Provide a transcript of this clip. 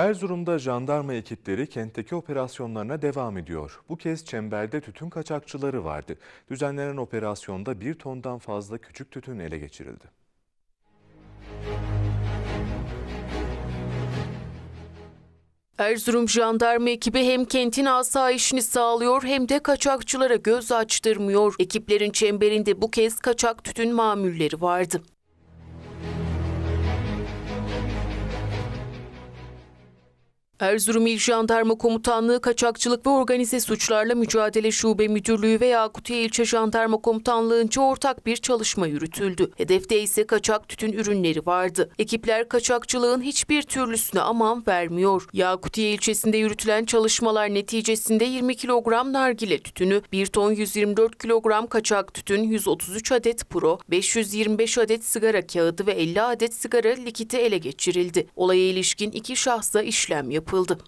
Erzurum'da jandarma ekipleri kentteki operasyonlarına devam ediyor. Bu kez çemberde tütün kaçakçıları vardı. Düzenlenen operasyonda bir tondan fazla küçük tütün ele geçirildi. Erzurum jandarma ekibi hem kentin asayişini sağlıyor hem de kaçakçılara göz açtırmıyor. Ekiplerin çemberinde bu kez kaçak tütün mamulleri vardı. Erzurum İl Jandarma Komutanlığı Kaçakçılık ve Organize Suçlarla Mücadele Şube Müdürlüğü ve Yakutiye İlçe Jandarma Komutanlığı'nca ortak bir çalışma yürütüldü. Hedefte ise kaçak tütün ürünleri vardı. Ekipler kaçakçılığın hiçbir türlüsüne aman vermiyor. Yakutiye ilçesinde yürütülen çalışmalar neticesinde 20 kilogram nargile tütünü, 1 ton 124 kilogram kaçak tütün, 133 adet pro, 525 adet sigara kağıdı ve 50 adet sigara likiti ele geçirildi. Olaya ilişkin iki şahsa işlem yapıldı yapıldı.